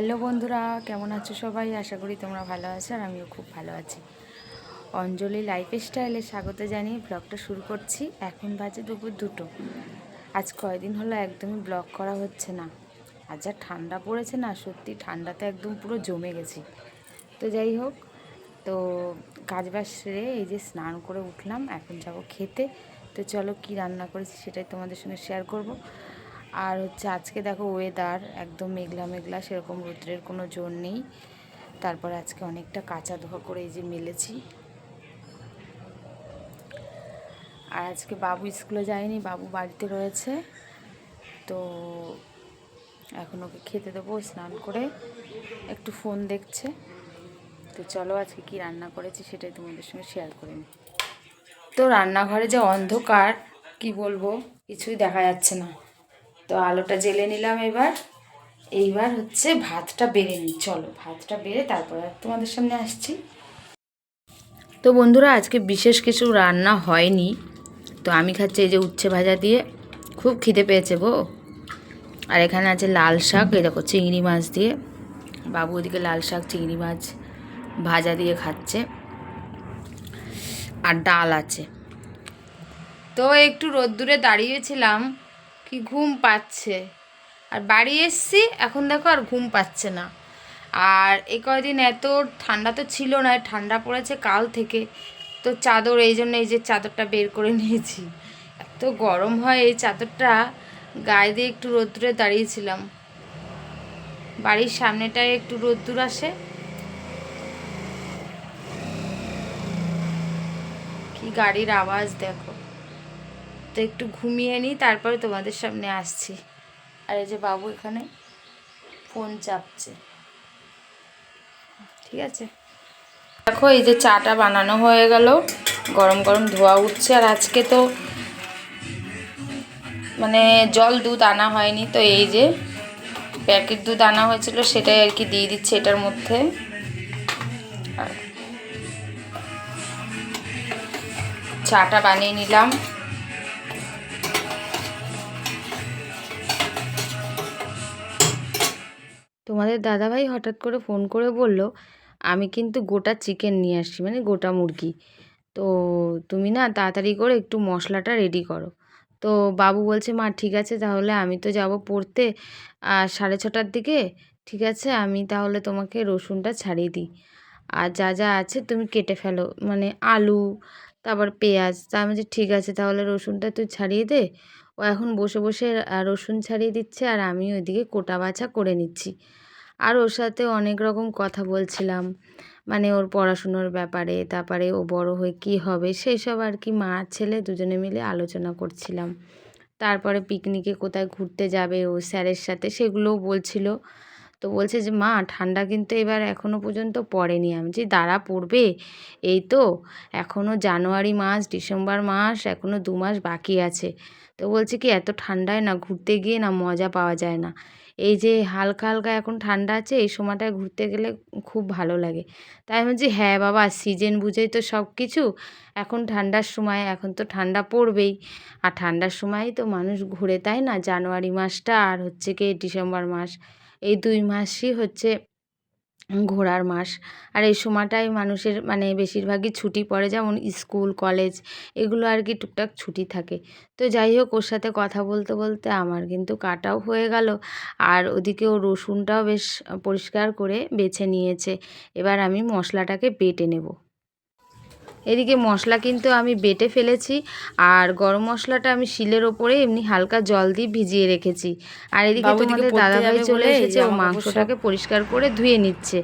Hello বন্ধুরা, কেমন আছো সবাই? আশা করি তোমরা ভালো আছো আর আমিও খুব ভালো আছি। অঞ্জলি লাইফ স্টাইলে স্বাগত জানিয়ে ব্লগটা শুরু করছি। এখন বাজে দুপুর দুটো। আজ কয়দিন হলো একদমই ব্লগ করা হচ্ছে না। আর যা ঠান্ডা পড়েছে না, সত্যি ঠান্ডাতে একদম পুরো জমে গেছি। তো যাই হোক, তো কাজ বাজ সেরে এই যে স্নান করে উঠলাম, এখন যাব খেতে। তো চলো কি রান্না করেছি সেটাই তোমাদের সঙ্গে শেয়ার করব। আর হচ্ছে আজকে দেখো ওয়েদার একদম মেঘলা মেঘলা, সেরকম রৌদ্রের কোনো জোর নেই। তারপর আজকে অনেকটা কাঁচা ধোয়া করে এই যে মেলেছি। আর আজকে বাবু স্কুলে যায়নি, বাবু বাড়িতে রয়েছে। তো এখন ওকে খেতে দেবো, স্নান করে। একটু ফোন দেখছে। তো চলো আজকে কি রান্না করেছি সেটাই তোমাদের সঙ্গে শেয়ার করে নিই। তো রান্নাঘরে যে অন্ধকার, কি বলব? কিছুই দেখা যাচ্ছে না। তো আলোটা জেলে নিলাম এবার। এইবার হচ্ছে ভাতটা বেড়ে নিই। চলো, ভাতটা বেড়ে তারপর তোমাদের সামনে আসছি। তো বন্ধুরা, আজকে বিশেষ কিছু রান্না হয়নি। তো আমি খাচ্ছি এই যে উচ্ছে ভাজা দিয়ে। খুব খিদে পেয়েছে গো। আর এখানে আছে লাল শাক, এই দেখো চিংড়ি মাছ দিয়ে। বাবু ওদিকে লাল শাক, চিংড়ি মাছ ভাজা দিয়ে খাচ্ছে। আর ডাল আছে। তো একটু রোদ্দুরে দাঁড়িয়েছিলাম। কি ঘুম পাচ্ছে। আর বাড়ি এসছি, এখন দেখো আর ঘুম পাচ্ছে না। আর এ কয়দিন এত ঠান্ডা তো ছিল না, ঠান্ডা পড়েছে কাল থেকে। তো চাদর, এই জন্য এই যে চাদরটা বের করে নিয়েছি। এত গরম হয় এই চাদরটা, গায়ে দিয়ে একটু রোদ্দুরে দাঁড়িয়েছিলাম। বাড়ির সামনেটায় একটু রোদ্দুর আসে। কি গাড়ির আওয়াজ দেখো। তো একটু ঘুমিয়ে নিই, তারপরে তোমাদের সামনে আসছি। আর এই যে বাবু এখানে ফোন চাপছে। ঠিক আছে? দেখো, এই যে চাটা বানানো হয়ে গেল। গরম গরম ধোয়া উঠছে। আর আজকে তো মানে জল দুধ আনা হয়নি, তো এই যে প্যাকেট দুধ আনা হয়েছিল, সেটাই আর কি দিয়ে দিচ্ছে এটার মধ্যে। চাটা বানিয়ে নিলাম। তোমাদের দাদাভাই হঠাৎ করে ফোন করে বলল, আমি কিন্তু গোটা চিকেন নিয়ে আসছি মানে গোটা মুরগি। তো তুমি না তাড়াতাড়ি করে একটু মশলাটা রেডি করো। তো বাবু বলছে, মা, ঠিক আছে, তাহলে আমি তো যাব পড়তে সাড়ে ছটার দিকে, ঠিক আছে, আমি তাহলে তোমাকে রসুনটা ছাড়িয়ে দিই। আর যা যা আছে তুমি কেটে ফেলো মানে আলু, তারপর পেঁয়াজ, তা আমি যে ঠিক আছে, তাহলে রসুনটা তুই ছাড়িয়ে দে। ও এখন বসে বসে রসুন ছাড়িয়ে দিচ্ছে, আর আমি ওইদিকে কোটা বাছা করে নিচ্ছি। আর ওর সাথে অনেক রকম কথা বলছিলাম। মানে ওর পড়াশুনোর ব্যাপারে, তারপরে ও বড় হয়ে কি হবে সেই সব আর কি মা ছেলে দুজনে মিলে আলোচনা করছিলাম। তারপরে পিকনিকে কোথায় ঘুরতে যাবে ও স্যারের সাথে সেগুলোও বলছিল। তো বলছে যে, মা, ঠান্ডা কিন্তু এবার এখনও পর্যন্ত পড়েনি। আমি যে, দাঁড়া, পড়বে? এই তো এখনও জানুয়ারি মাস, ডিসেম্বর মাস এখনও দু মাস বাকি আছে। তো বলছে কি, এত ঠান্ডায় না ঘুরতে গিয়ে না মজা পাওয়া যায় না। এই যে হালকা হালকা এখন ঠান্ডা আছে, এই সময়টায় ঘুরতে গেলে খুব ভালো লাগে। তাই বলছি হ্যাঁ বাবা, সিজন বুঝেই তো সব কিছু এখন ঠান্ডার সময়, এখন তো ঠান্ডা পড়বেই। আর ঠান্ডার সময়ই তো মানুষ ঘুরে, তাই না? জানুয়ারি মাসটা আর হচ্ছে কি, ডিসেম্বর মাস। এই দুই মাসই হচ্ছে ঘোরার মাস। আর এই সময়টাই মানুষের মানে বেশিরভাগই ছুটি পড়ে যেমন স্কুল, কলেজ এগুলো আর কি টুকটাক ছুটি থাকে। তো যাই হোক, ওর সাথে কথা বলতে বলতে আমার কিন্তু কাটাও হয়ে গেল। আর ওদিকে ও রসুনটাও বেশ পরিষ্কার করে বেছে নিয়েছে। এবার আমি মশলাটাকে বেটে নেব। এদিকে মশলা কিন্তু আমি বেটে ফেলেছি আর গরম মশলাটা আমি শিলের ওপরে এমনি হালকা জল দিয়ে ভিজিয়ে রেখেছি। আর এদিকে তোমাদের দাদাভাই চলে এসেছে ও মাংসটাকে পরিষ্কার করে ধুয়ে নিচ্ছে।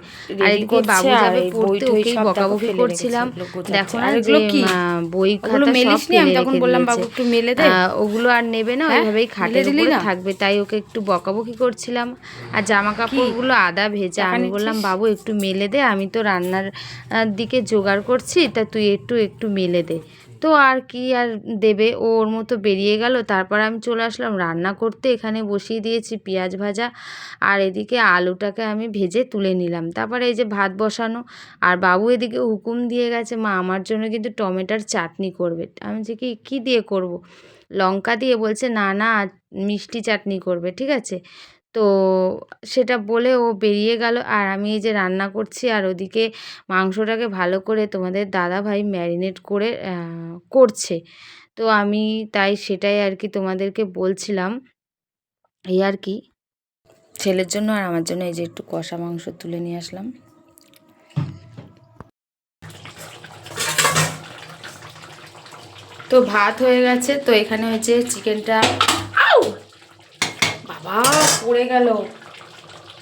আর এদিকে বাবু যাবে পড়তে ওকেই বকাবকি করছিলাম। দেখো না যে বই খাতা সব ফেলে তখন বললাম বাবু একটু মেলে দে। ওগুলো আর নেবে না ওইভাবেই খাটের উপরে থাকবে তাই ওকে একটু বকাবকি করছিলাম। আর জামা কাপড়গুলো আদা ভেজা। আমি বললাম বাবু একটু মেলে দে আমি তো রান্নার দিকে জোগাড় করছি তা তুই একটু একটু মেলে দে। তো আর কি আর দেবে? ও ওর মতো বেরিয়ে গেল। তারপর আমি চলে আসলাম রান্না করতে। এখানে বসিয়ে দিয়েছি পেঁয়াজ ভাজা। আর এদিকে আলুটাকে আমি ভেজে তুলে নিলাম। তারপরে এই যে ভাত বসানো। আর বাবু এদিকে হুকুম দিয়ে গেছে, মা, আমার জন্য কিন্তু টমেটোর চাটনি করবে। আমি যে কি, কী দিয়ে করব। লঙ্কা দিয়ে বলছে, না না, মিষ্টি চাটনি করবে। ঠিক আছে? তো সেটা বলে ও বেরিয়ে গেল। আর আমি এই যে রান্না করছি আর ওদিকে মাংসটাকে ভালো করে তোমাদের দাদাভাই ম্যারিনেট করে করছে। তো আমি তাই সেটাই আর কি তোমাদেরকে বলছিলাম। এই আর কি। ছেলের জন্য আর আমার জন্য এই যে একটু কষা মাংস তুলে নিয়ে আসলাম। তো ভাত হয়ে গেছে। তো এখানে হচ্ছে চিকেনটা বাবা, পড়ে গেল।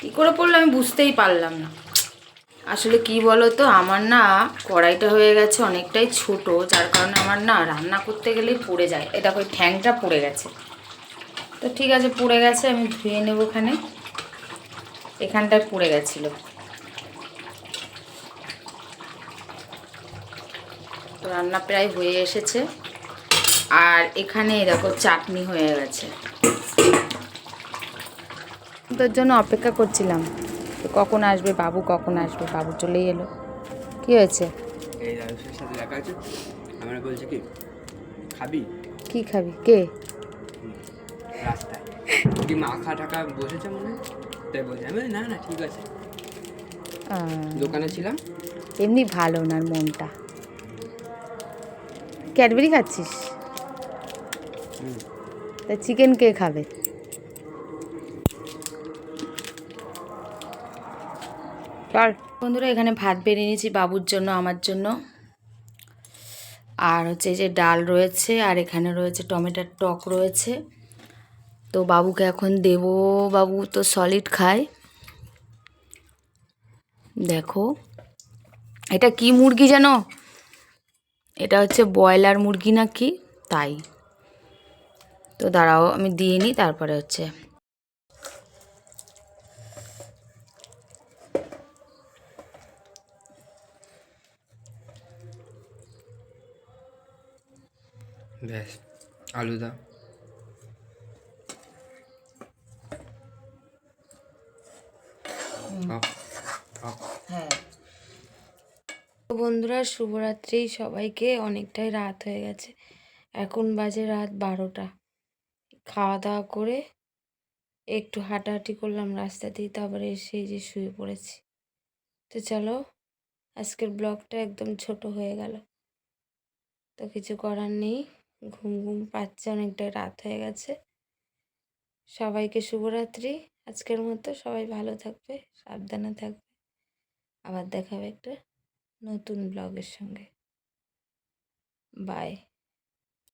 কী করে পড়ল আমি বুঝতেই পারলাম না। আসলে কি বলো তো আমার না কড়াইটা হয়ে গেছে অনেকটাই ছোট, যার কারণে আমার না রান্না করতে গেলেই পড়ে যায়। এটা ওই ঠ্যাংটা পড়ে গেছে। তো ঠিক আছে, পড়ে গেছে, আমি ধুয়ে নেব ওখানে এখানটায় পড়ে গেছিল। তো রান্না প্রায় হয়ে এসেছে। আর এখানে দেখো, চাটনি হয়ে গেছে। তোর জন্য অপেক্ষা করছিলাম। কখন আসবে বাবু? কখন আসবে? বাবু চলেই এলো। কি হয়েছে? এই সাথে দেখা আমরা বলছি কি খাবি? কি খাবি? কে? রাস্তায়। কি মাখা টাকা বসেছে মনে তাই বলছি আমি না না ঠিক আছে। দোকানে ছিলাম। এমনি ভালো ওনার মনটা। ক্যাডবেরি খাচ্ছিস। তা চিকেন কে খাবে? বন্ধুরা, এখানে ভাত বেরিয়ে নিয়েছি বাবুর জন্য, আমার জন্য। আর হচ্ছে যে ডাল রয়েছে, আর এখানে রয়েছে টমেটোর টক রয়েছে। তো বাবুকে এখন দেব, বাবু তো সলিড খায়। দেখো, এটা কি মুরগি জানো? এটা হচ্ছে ব্রয়লার মুরগি না কি তাই। তো দাঁড়াও, আমি দিয়ে নিই, তারপরে হচ্ছে ব্যাস আলুদা। হ্যাঁ। তো বন্ধুরা শুভরাত্রি সবাইকে। অনেকটাই রাত হয়ে গেছে। এখন বাজে রাত বারোটা। খাওয়া দাওয়া করে একটু হাঁটাহাঁটি করলাম রাস্তা দিয়ে তারপরে এসে যে শুয়ে পড়েছি। তো চলো আজকের ব্লগটা একদম ছোট হয়ে গেল। তো কিছু করার নেই। ঘুম ঘুম পাচ্ছে অনেকটা, রাত হয়ে গেছে। সবাইকে শুভরাত্রি। আজকের মতো সবাই ভালো থাকবে, সাবধানে থাকবে। আবার দেখাবে একটা নতুন ব্লগের সঙ্গে। বাই